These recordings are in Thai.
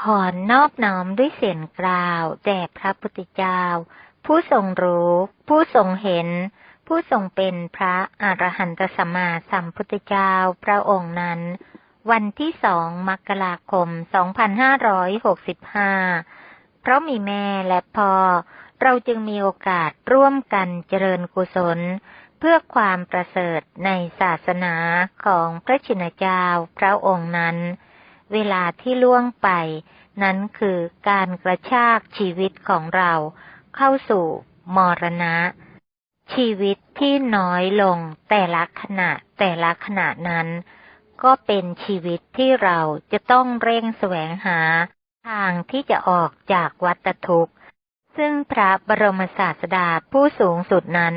ขอนอบน้อมด้วยเสียงกล่าวแด่พระพุทธเจ้า ผู้ทรงรู้ ผู้ทรงเห็น ผู้ทรงเป็นพระอรหันตสัมมาสัมพุทธเจ้าพระองค์นั้น วันที่สองมกราคม 2565 เพราะมีแม่และพ่อ เราจึงมีโอกาสร่วมกันเจริญกุศล เพื่อความประเสริฐในศาสนาของพระชินเจ้าพระองค์นั้น เวลาที่ล่วงไป นั้นคือการกระชากชีวิตของเราเข้าสู่มรณะ ชีวิตที่น้อยลงแต่ละขณะแต่ละขณะนั้น ก็เป็นชีวิตที่เราจะต้องเร่งแสวงหา ทางที่จะออกจากวัฏทุกข์ ซึ่งพระบรมศาสดาผู้สูงสุดนั้น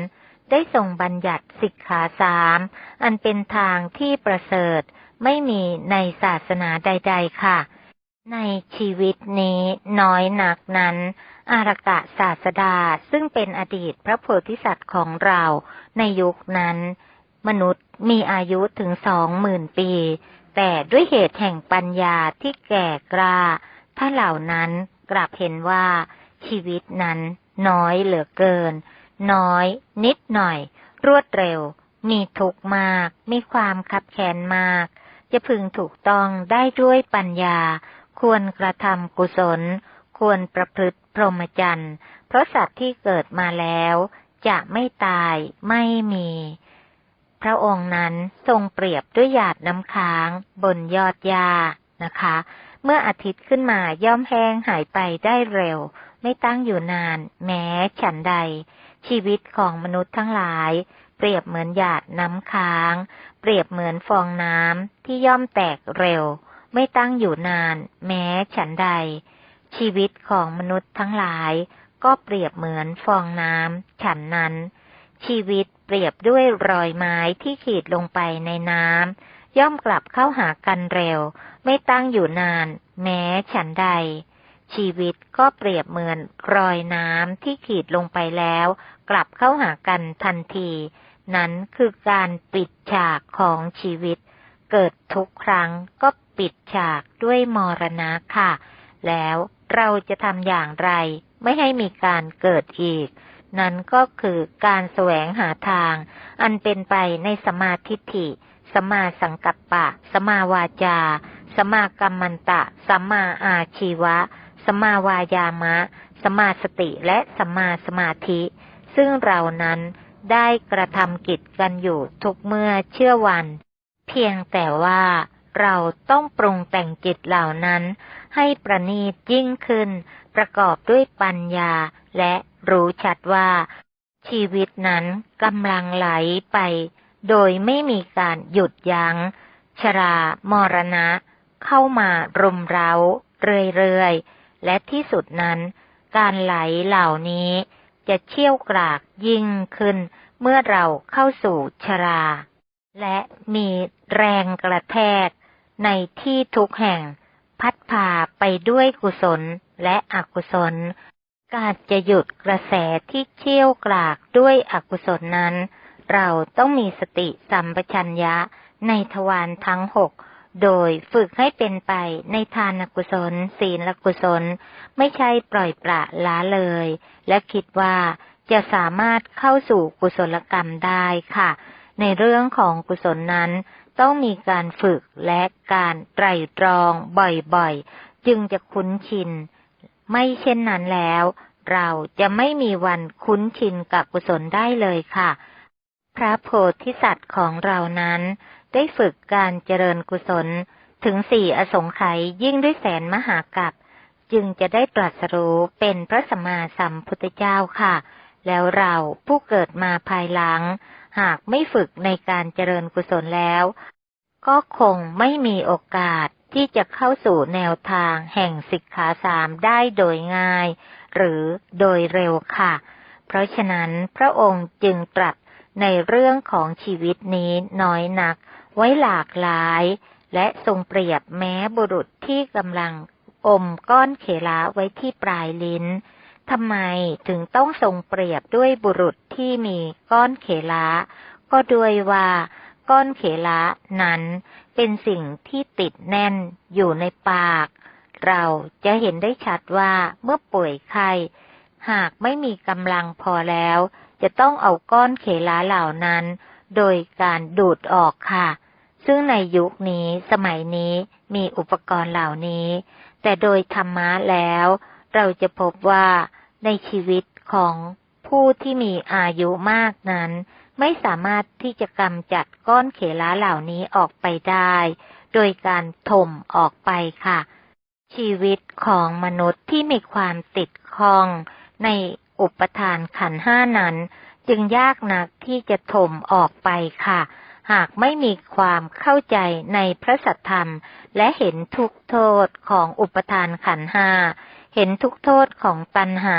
ได้ทรงบัญญัติสิกขาสาม อันเป็นทางที่ประเสริฐ ไม่มีในศาสนาใด ๆ ค่ะ ในชีวิตนี้น้อยหนักนั้น อารกะศาสดาซึ่งเป็นอดีตพระโพธิสัตว์ของเราในยุคนั้น มนุษย์มีอายุถึงสองหมื่นปี แต่ด้วยเหตุแห่งปัญญาที่แก่กล้าถ้านเหล่านั้นกลับเห็นว่าชีวิตนั้นน้อยเหลือเกิน น้อย นิดหน่อย รวดเร็ว มีทุกข์มาก มีความคับแค้นมาก จะพึงถูกต้องได้ด้วยปัญญา ควรกระทำกุศล ควรประพฤติพรหมจรรย์เพราะสัตว์ที่เกิดมาแล้ว จะไม่ตายไม่มี พระองค์นั้นทรงเปรียบด้วยหยาดน้ำค้าง บนยอดหญ้านะคะ เมื่ออาทิตย์ขึ้นมาย่อมแห้งหายไปได้เร็ว ไม่ตั้งอยู่นาน แม้ฉันใด ชีวิตของมนุษย์ทั้งหลาย เปรียบเหมือนหยาดน้ำค้าง เปรียบเหมือนฟองน้ำที่ย่อมแตกเร็ว ไม่ตั้งอยู่นาน แม้ฉันใด ชีวิตของมนุษย์ทั้งหลาย ก็เปรียบเหมือนฟองน้ำฉันนั้น ชีวิตเปรียบด้วยรอยไม้ที่ขีดลงไปในน้ำย่อมกลับเข้าหากันเร็ว ไม่ตั้งอยู่นาน แม้ฉันใดชีวิตก็เปรียบเหมือนรอยน้ำที่ขีดลงไปแล้ว กลับเข้าหากันทันที นั้นคือการปิดฉากของชีวิต เกิดทุกครั้งก็ปิดฉากด้วยมรณะค่ะ แล้วเราจะทำอย่างไร ไม่ให้มีการเกิดอีก นั้นก็คือการแสวงหาทาง อันเป็นไปในสมาธิฐิสมาสังกัปปะ สมาวาจา สมากรรมันตะ สมาอาชีวะ สมาวายามะ สมาสติและสมาสมาธิ ซึ่งเรานั้น ได้กระทำกิจกันอยู่ทุกเมื่อเชื่อวัน เพียงแต่ว่าเราต้องปรุงแต่งจิตเหล่านั้น ให้ประณีตยิ่งขึ้น ประกอบด้วยปัญญาและรู้ชัดว่า ชีวิตนั้นกำลังไหลไป โดยไม่มีการหยุดยัง้ง ชรามรณะ เข้ามารุมเร้า เรื่อยๆ และที่สุดนั้น การไหลเหล่านี้ จะเชี่ยวกรากยิ่งขึ้น เมื่อเราเข้าสู่ชรา และมีแรงกระแทก ในที่ทุกแห่ง พัดพาไปด้วยกุศลและอกุศล การจะหยุดกระแสที่เชี่ยวกรากด้วยอกุศลนั้น เราต้องมีสติสัมปชัญญะในทวารทั้งหก โดยฝึกให้เป็นไปในทานกุศล ศีลกุศล ไม่ใช่ปล่อยปละละเลย และคิดว่าจะสามารถเข้าสู่กุศลกรรมได้ค่ะ ในเรื่องของกุศลนั้น ต้องมีการฝึกและการไตรตรองบ่อยๆ จึงจะคุ้นชิน ไม่เช่นนั้นแล้ว เราจะไม่มีวันคุ้นชินกับกุศลได้เลยค่ะ พระโพธิสัตว์ของเรานั้น ได้ฝึกการเจริญกุศลถึงสี่อสงไขยยิ่งด้วยแสนมหากัปจึงจะได้ตรัสรู้เป็นพระสัมมาสัมพุทธเจ้าค่ะ แล้วเราผู้เกิดมาภายหลัง หากไม่ฝึกในการเจริญกุศลแล้ว ก็คงไม่มีโอกาสที่จะเข้าสู่แนวทางแห่งสิกขาสามได้โดยง่าย หรือโดยเร็วค่ะ เพราะฉะนั้นพระองค์จึงตรัสในเรื่องของชีวิตนี้น้อยนัก ไว้หลากหลาย และทรงเปรียบแม้บุรุษที่กำลังอมก้อนเขลาไว้ที่ปลายลิ้นทำไมถึงต้องทรงเปรียบด้วยบุรุษที่มีก้อนเขลาก็ด้วยว่าก้อนเขลานั้นเป็นสิ่งที่ติดแน่นอยู่ในปาก เราจะเห็นได้ชัดว่าเมื่อป่วยไข้หากไม่มีกำลังพอแล้ว จะต้องเอาก้อนเขลาเหล่านั้น โดยการดูดออกค่ะ ซึ่งในยุคนี้สมัยนี้มีอุปกรณ์เหล่านี้ แต่โดยธรรมะแล้ว เราจะพบว่าในชีวิตของผู้ที่มีอายุมากนั้น ไม่สามารถที่จะกำจัดก้อนเขลาเหล่านี้ออกไปได้ โดยการถมออกไปค่ะ ชีวิตของมนุษย์ที่มีความติดข้องในอุปทานขันห้านั้น จึงยากนักที่จะถมออกไปค่ะ หากไม่มีความเข้าใจในพระสัทธรรม และเห็นทุกโทษของอุปทานขันห้า เห็นทุกโทษของตัณหา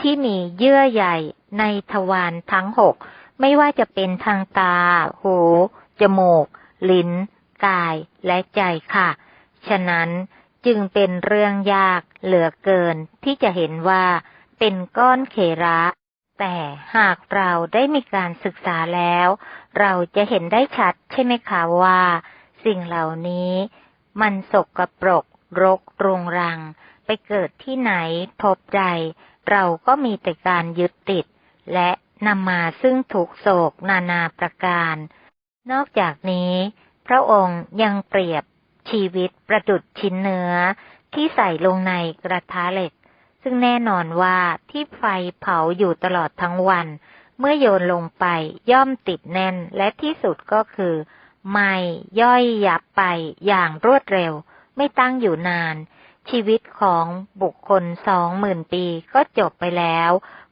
ที่มีเยื่อใหญ่ในทวารทั้งหก ไม่ว่าจะเป็นทางตา หู จมูก ลิ้น กาย และใจค่ะ ฉะนั้นจึงเป็นเรื่องยากเหลือเกินที่จะเห็นว่าเป็นก้อนเขระ แต่หากเราได้มีการศึกษาแล้ว เราจะเห็นได้ชัดใช่ไหมคะว่า สิ่งเหล่านี้ มันสกรปรก รกรุงรัง ไปเกิดที่ไหนพบใด เราก็มีแต่การยึดติด และนำมาซึ่งถูกโศกนานาประการ นอกจากนี้ พระองค์ยังเปรียบชีวิตประดุดชิ้นเนื้อที่ใส่ลงในกระทะเหล็ก ซึ่งแน่นอนว่าที่ไฟเผาอยู่ตลอดทั้งวัน เมื่อโยนลงไปย่อมติดแน่นและที่สุดก็คือ ไม่ย่อยยับไปอย่างรวดเร็ว ไม่ตั้งอยู่นาน ชีวิตของบุคคลสองหมื่นปีก็จบไปแล้ว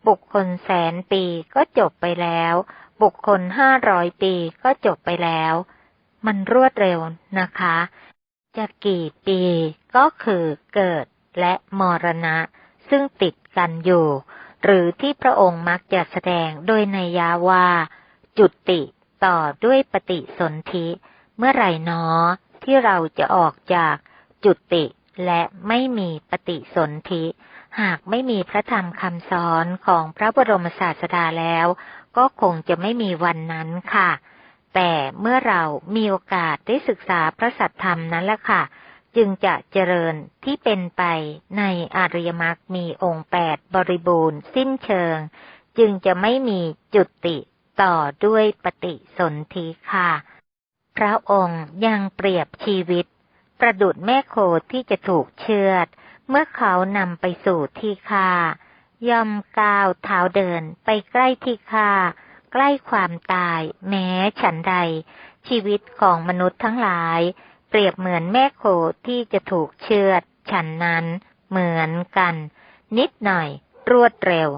บุคคลแสนปีก็จบไปแล้ว บุคคลห้าร้อยปีก็จบไปแล้ว มันรวดเร็วนะคะ จะกี่ปีก็คือเกิดและมรณะ ซึ่งติดกันอยู่ หรือที่พระองค์มักจะแสดงโดยในยาว่า จุติต่อด้วยปฏิสนธิ เมื่อไหร่นอที่เราจะออกจากจุติและไม่มีปฏิสนธิ หากไม่มีพระธรรมคำสอนของพระบรมศาสดาแล้ว ก็คงจะไม่มีวันนั้นค่ะ แต่เมื่อเรามีโอกาสได้ศึกษาพระสัทธรรมนั้นละค่ะ จึงจะเจริญที่เป็นไปในอริยมรรคมีองค์แปดบริบูรณ์สิ้นเชิง จึงจะไม่มีจุติต่อด้วยปฏิสนธิค่ะ พระองค์ยังเปรียบชีวิต ประดุดแม่โคที่จะถูกเชือด เมื่อเขานำไปสู่ที่ค่าย่อมก้าวเท้าเดินไปใกล้ที่ค่าใกล้ความตายแม้ฉันใด ชีวิตของมนุษย์ทั้งหลาย เปรียบเหมือนแม่โคที่จะถูกเชือด ฉันนั้น เหมือนกัน นิดหน่อย รวดเร็ว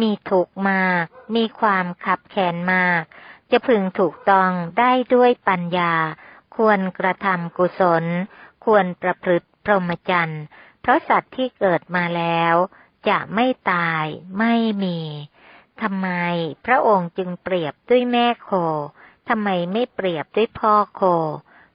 มีถูกมาก มีความขับแค้นมาก จะพึงถูกต้องได้ด้วยปัญญา ควรกระทำกุศล ควรประพฤติพรหมจรรย์ เพราะสัตว์ที่เกิดมาแล้ว จะไม่ตายไม่มีทำไมพระองค์จึงเปรียบด้วยแม่โค ทำไมไม่เปรียบด้วยพ่อโค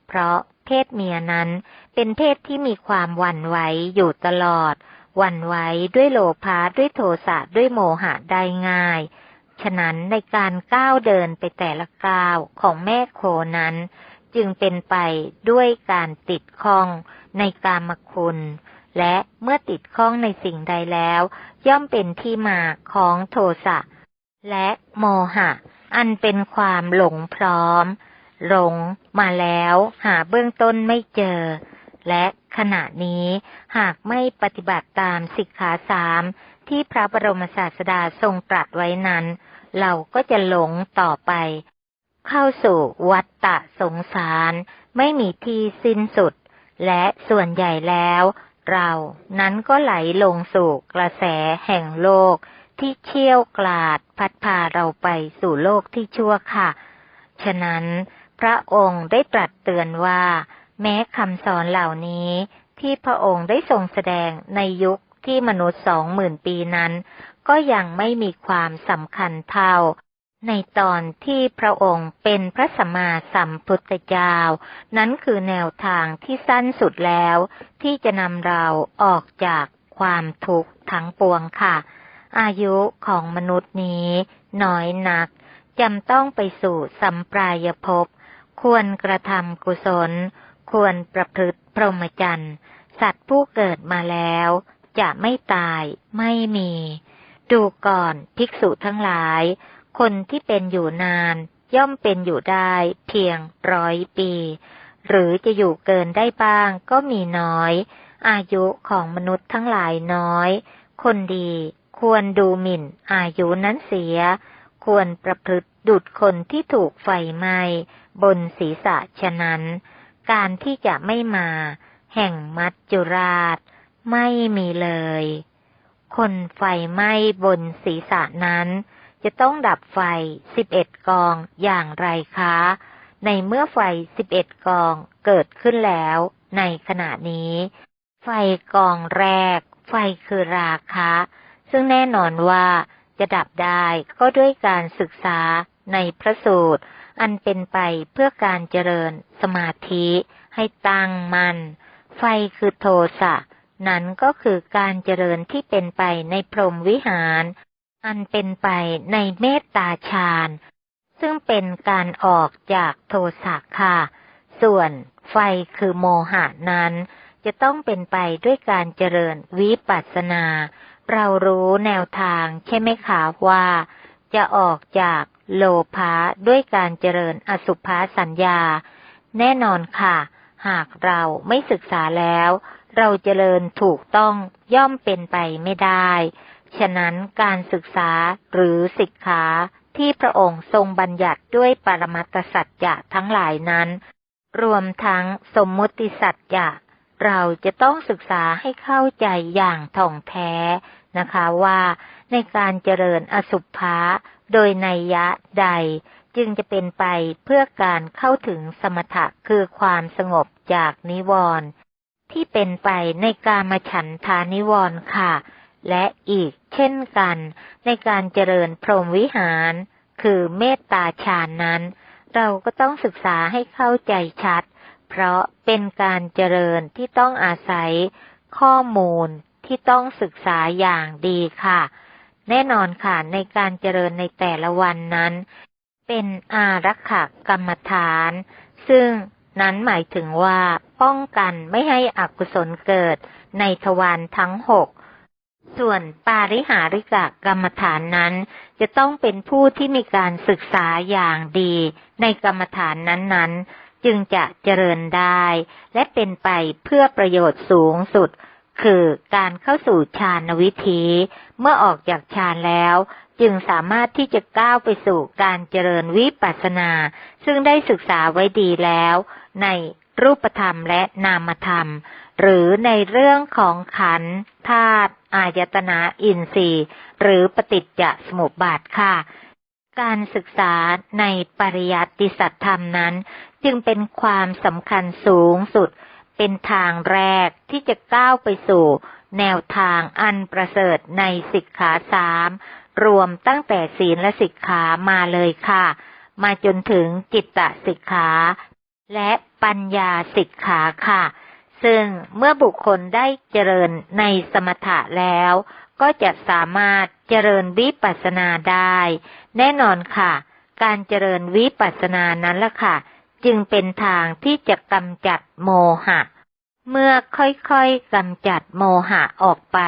เพราะ เพศเมียนั้น เป็นเพศที่มีความหวั่นไหวอยู่ตลอด หวั่นไหวด้วยโลภะด้วยโทสะด้วยโมหะได้ง่าย ฉะนั้นในการก้าวเดินไปแต่ละก้าวของแม่โคนั้น จึงเป็นไปด้วยการติดข้องในกามคุณและเมื่อติดข้องในสิ่งใดแล้ว ย่อมเป็นที่มาของโทสะและโมหะ อันเป็นความหลงพร้อม หลงมาแล้วหาเบื้องต้นไม่เจอ และขณะนี้หากไม่ปฏิบัติตามสิกขาสามที่พระบรมศาสดาทรงตรัสไว้นั้น เราก็จะหลงต่อไป เข้าสู่วัฏฏะสงสารไม่มีที่สิ้นสุด และส่วนใหญ่แล้ว เรานั้นก็ไหลลงสู่กระแสแห่งโลกที่เชี่ยวกลาดพัดพาเราไปสู่โลกที่ชั่วค่ะ ฉะนั้น พระองค์ได้ตรัสเตือนว่า แม้คำสอนเหล่านี้ที่พระองค์ได้ทรงแสดงในยุคที่มนุษย์สองหมื่นปีนั้น ก็ยังไม่มีความสำคัญเท่า ในตอนที่พระองค์เป็นพระสัมมาสัมพุทธเจ้า นั้นคือแนวทางที่สั้นสุดแล้ว ที่จะนำเราออกจากความทุกข์ทั้งปวงค่ะ อายุของมนุษย์นี้ น้อยนักจำต้องไปสู่สัมปรายภพ ควรกระทำกุศล ควรประพฤติพรหมจรรย์สัตว์ผู้เกิดมาแล้ว จะไม่ตายไม่มี ดูก่อนภิกษุทั้งหลาย คนที่เป็นอยู่นานย่อมเป็นอยู่ได้เพียงร้อยปี หรือจะอยู่เกินได้บ้างก็มีน้อย อายุของมนุษย์ทั้งหลายน้อย คนดีควรดูหมิ่นอายุนั้นเสีย ควรประพฤติดุดคนที่ถูกไฟไหม้ บนศีรษะฉะนั้น การที่จะไม่มา แห่งมัจจุราช ไม่มีเลย คนไฟไหม้บนศีรษะนั้น จะต้องดับไฟสิบเอ็ดกองอย่างไรคะ ในเมื่อไฟสิบเอ็ดกองเกิดขึ้นแล้ว ในขณะนี้ ไฟกองแรก ไฟคือราคะ ซึ่งแน่นอนว่าจะดับได้ก็ด้วยการศึกษาในพระสูตรอันเป็นไปเพื่อการเจริญสมาธิให้ตั้งมัน่น ไฟคือโทสะ นั้นก็คือการเจริญที่เป็นไปในพรหมวิหาร อันเป็นไปในเมตตาฌาน ซึ่งเป็นการออกจากโทสะค่ะ ส่วนไฟคือโมหะนั้น จะต้องเป็นไปด้วยการเจริญวิปัสสนา เรารู้แนวทางใช่ไหมคะว่า จะออกจากโลภะด้วยการเจริญอสุภาสัญญา แน่นอนค่ะ หากเราไม่ศึกษาแล้ว เราเจริญถูกต้องย่อมเป็นไปไม่ได้ ฉะนั้นการศึกษาหรือศิกขาที่พระองค์ทรงบัญญัติด้วยปรมัตสัจจะทั้งหลายนั้น รวมทั้งสมมุติสัจจะเราจะต้องศึกษาให้เข้าใจอย่างท่องแท้นะคะว่า ในการเจริญอสุภะโดยในยะใด จึงจะเป็นไปเพื่อการเข้าถึงสมถะคือความสงบจากนิวรณ์ที่เป็นไปในการมาฉันทานิวรณ์ค่ะ และอีกเช่นกัน ในการเจริญพรหมวิหาร คือเมตตาฌานนั้น เราก็ต้องศึกษาให้เข้าใจชัด เพราะเป็นการเจริญที่ต้องอาศัยข้อมูลที่ต้องศึกษาอย่างดีค่ะ แน่นอนค่ะในการเจริญในแต่ละวันนั้น เป็นอารักขกรรมฐาน ซึ่งนั้นหมายถึงว่าป้องกันไม่ให้อกุศลเกิดในทวารทั้งหกส่วนปาริหาริกะกรรมฐานนั้น จะต้องเป็นผู้ที่มีการศึกษาอย่างดีในกรรมฐานนั้นๆ จึงจะเจริญได้ และเป็นไปเพื่อประโยชน์สูงสุด คือการเข้าสู่ฌานวิธี เมื่อออกจากฌานแล้ว จึงสามารถที่จะก้าวไปสู่การเจริญวิปัสสนา ซึ่งได้ศึกษาไว้ดีแล้ว ในรูปธรรมและนามธรรม หรือในเรื่องของขันธ์ธาตุอายตนะอินทรีย์หรือปฏิจจสมุปบาทค่ะ การศึกษาในปริยัติสัตธรรมนั้น จึงเป็นความสำคัญสูงสุด เป็นทางแรกที่จะก้าวไปสู่ แนวทางอันประเสริฐในสิกขาสามรวมตั้งแต่ศีลและสิกขามาเลยค่ะ มาจนถึงจิตตสิกขา และปัญญาสิกขาค่ะ ซึ่งเมื่อบุคคลได้เจริญในสมถะแล้ว ก็จะสามารถเจริญวิปัสสนาได้ แน่นอนค่ะ การเจริญวิปัสสนานั้นล่ะค่ะ จึงเป็นทางที่จะกำจัดโมหะ เมื่อค่อยๆกำจัดโมหะออกไป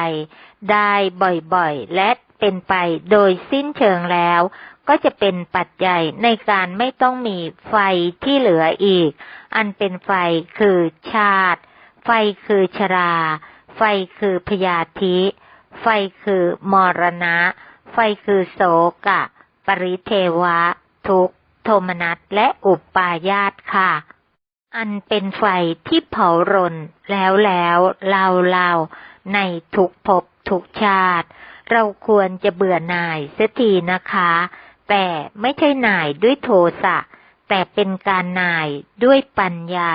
ได้บ่อยๆ และเป็นไปโดยสิ้นเชิงแล้ว ก็จะเป็นปัจจัยในการไม่ต้องมีไฟที่เหลืออีก อันเป็นไฟคือชาติ ไฟคือชรา ไฟคือพยาธิ ไฟคือมรณะ ไฟคือโสกะ ปริเทวะ ทุก โทมนัสและอุปปายาตค่ะ อันเป็นไฟที่เผารนแล้วแล้วเล่าเล่าในทุกภพทุกชาติ เราควรจะเบื่อหน่ายเสียทีนะคะ แต่ไม่ใช่หน่ายด้วยโทสะ แต่เป็นการหน่ายด้วยปัญญา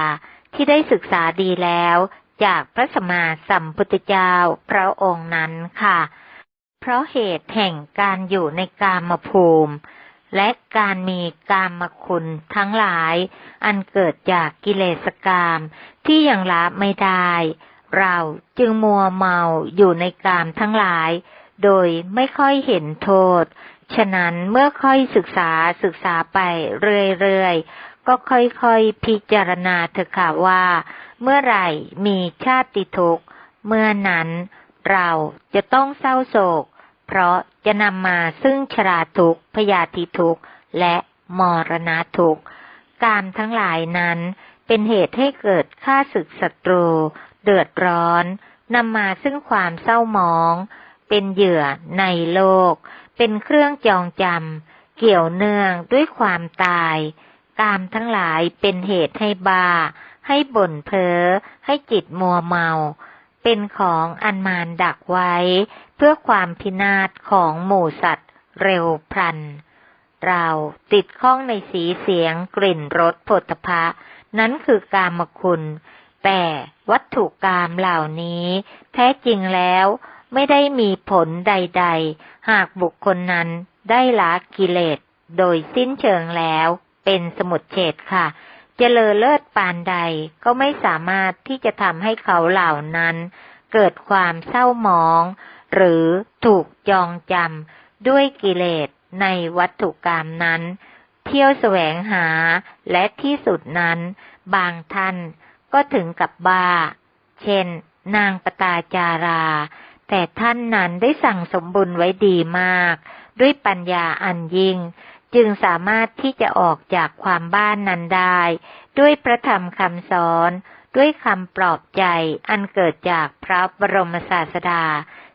ที่ได้ศึกษาดีแล้วจากพระสมมาสัมพุทธเจ้าพระองค์นั้นค่ะ เพราะเหตุแห่งการอยู่ในกามภูมิ และการมีกามคุณทั้งหลาย อันเกิดจากกิเลสกามที่ยังละไม่ได้ เราจึงมัวเมาอยู่ในกามทั้งหลาย โดยไม่ค่อยเห็นโทษ ฉะนั้นเมื่อค่อยศึกษาศึกษาไปเรื่อยๆ ก็ค่อยๆพิจารณาเถอะค่ะว่า เมื่อไหร่มีชาติทุกข์ เมื่อนั้นเราจะต้องเศร้าโศก เพราะจะนำมาซึ่งชราทุกพยาธิทุกและมรณะทุกกามทั้งหลายนั้นเป็นเหตุให้เกิดฆ่าศึกศัตรู เดือดร้อนนำมาซึ่งความเศร้าหมอง เป็นเหยื่อในโลก เป็นเครื่องจองจำเกี่ยวเนื่องด้วยความตาย กามทั้งหลายเป็นเหตุให้บา ให้บ่นเพ้อให้จิตมัวเมา เป็นของอันมานดักไว้ เพื่อความพินาศของหมู่สัตว์ เร็วพลัน เราติดข้องในสีเสียงกลิ่นรสผลพะนั้นคือกามคุณ แต่วัตถุกรรมเหล่านี้ แท้จริงแล้วไม่ได้มีผลใด ๆ หากบุคคลนั้นได้ละกิเลสโดยสิ้นเชิงแล้วเป็นสมุดเฉดค่ะ เจริญเลิศปานใดก็ไม่สามารถที่จะทำให้เขาเหล่านั้น เกิดความเศร้าหมอง หรือถูกจองจำด้วยกิเลสในวัตถุกรรมนั้น เที่ยวแสวงหาและที่สุดนั้น บางท่านก็ถึงกับบ้า เช่น นางปตาจารา แต่ท่านนั้นได้สั่งสมบุญไว้ดีมาก ด้วยปัญญาอันยิ่ง จึงสามารถที่จะออกจากความบ้านนั้นได้ ด้วยพระธรรมคำสอน ด้วยคำปลอบใจอันเกิดจากพระบรมศาสดา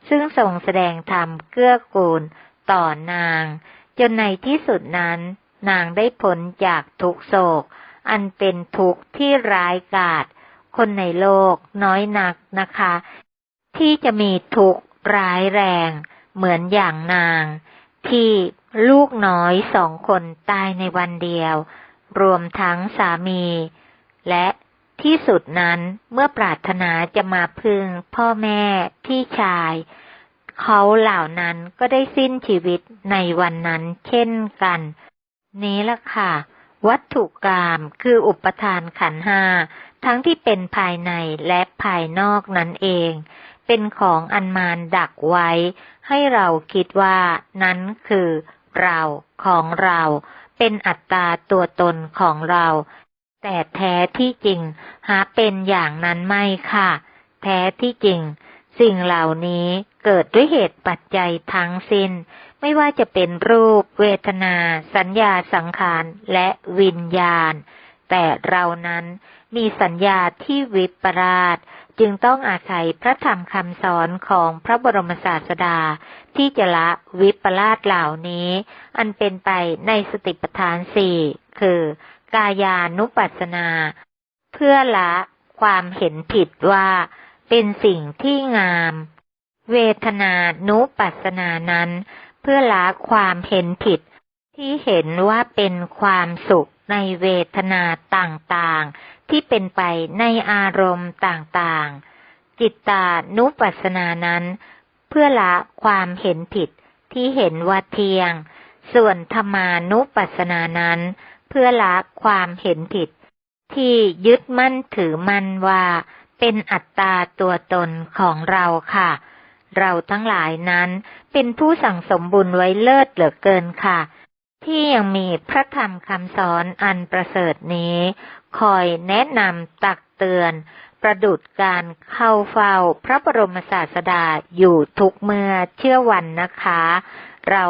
ซึ่งทรงแสดงธรรมเกื้อกูลต่อนาง จนในที่สุดนั้น นางได้พ้นจากทุกโศก อันเป็นทุกข์ที่ร้ายกาจคนในโลกน้อยนักนะคะ ที่จะมีทุกข์ร้ายแรง เหมือนอย่างนาง ที่ลูกน้อยสองคนตายในวันเดียว รวมทั้งสามี และที่สุดนั้นเมื่อปรารถนาจะมาพึ่งพ่อแม่พี่ชาย เขาเหล่านั้นก็ได้สิ้นชีวิตในวันนั้นเช่นกัน นี้ละค่ะ วัตถุกรรมคืออุปทานขันห้าทั้งที่เป็นภายในและภายนอกนั่นเอง เป็นของอันมานดักไว้ ให้เราคิดว่า นั้นคือ เราของเรา เป็นอัตตาตัวตนของเรา แต่แท้ที่จริง หาเป็นอย่างนั้นไม่ค่ะ แท้ที่จริง สิ่งเหล่านี้เกิดด้วยเหตุปัจจัยทั้งสิน้น ไม่ว่าจะเป็นรูป เวทนา สัญญาสังขารและวิญญาณ แต่เรานั้นมีสัญญาที่วิปราช จึงต้องอาศัยพระธรรมคำสอนของพระบรมศาสดา ที่จะละวิปลาสเหล่านี้ อันเป็นไปในสติปัฏฐานสี่คือ กายานุปัสสนา เพื่อละความเห็นผิดว่าเป็นสิ่งที่งาม เวทนานุปัสสนานั้น เพื่อละความเห็นผิด ที่เห็นว่าเป็นความสุขในเวทนาต่างๆ ที่เป็นไปในอารมณ์ต่างๆ จิตตานุปัสสนานั้น เพื่อละความเห็นผิดที่เห็นว่าเทียง ส่วนธรรมานุปัสสนานั้น เพื่อละความเห็นผิด ที่ยึดมั่นถือมั่นว่าเป็นอัตตาตัวตนของเราค่ะ เราทั้งหลายนั้นเป็นผู้สั่งสมบุญไว้เลิศเหลือเกินค่ะ ที่ยังมีพระธรรมคำสอนอันประเสริฐนี้ คอยแนะนำตักเตือน ประดุดการเข้าเฝ้าพระบรมศาสดาอยู่ทุกเมื่อเชื่อวันนะคะ เรา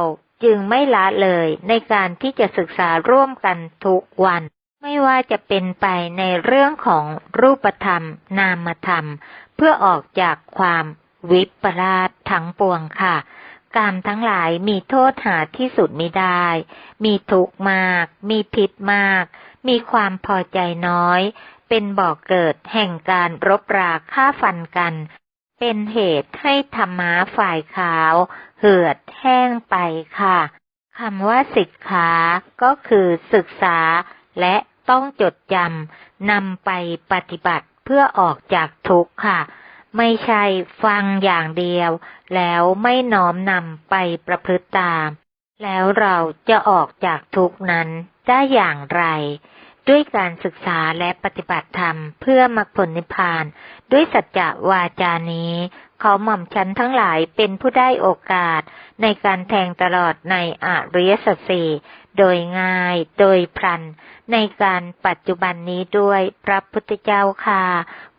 จึงไม่ละเลยในการที่จะศึกษาร่วมกันทุกวัน ไม่ว่าจะเป็นไปในเรื่องของรูปธรรม นามธรรม เพื่อออกจากความวิปลาสทั้งปวงค่ะ กรรมทั้งหลายมีโทษหาที่สุดไม่ได้ มีทุกข์มาก มีพิษมาก มีความพอใจน้อย เป็นบ่อกเกิดแห่งการรบราฆ่าฟันกัน เป็นเหตุให้ธรรมะฝ่ายขาว เหือดแห้งไปค่ะ คำว่าศึกขาก็คือศึกษา และต้องจดจำนำไปปฏิบัติเพื่อออกจากทุกข์ค่ะ ไม่ใช่ฟังอย่างเดียว แล้วไม่น้อมนำไปประพฤติตาม แล้วเราจะออกจากทุกนั้นได้อย่างไร ด้วยการศึกษาและปฏิบัติธรรมเพื่อมรรคผลนิพพาน ด้วยสัจจะวาจานี้ ขอหม่อมฉันทั้งหลายเป็นผู้ได้โอกาสในการแทงตลอดในอริยสัจสีโดยง่าย โดยพลัน ในการปัจจุบันนี้ด้วยพระพุทธเจ้าค่ะ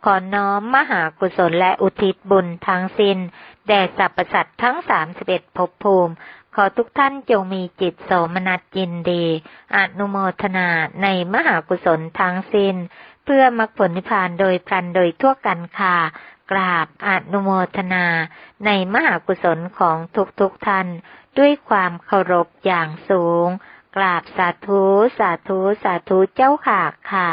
ขอน้อมมหากุศลและอุทิศบุญทั้งสิน้น แด่สรรพสัตว์ทั้งสามสิบเอ็ดภพภูมิ ขอทุกท่านจงมีจิตโสมนัสยินดีอนุโมทนาในมหากุศลทั้งสิน้น เพื่อมรรคผลนิพพานโดยพลันโดยทั่วกันค่ะ กราบอนุโมทนาในมหากุศลของทุกๆทท่านด้วยความเคารพอย่างสูง กราบสาธุ สาธุ สาธุเจ้าค่ะค่ะ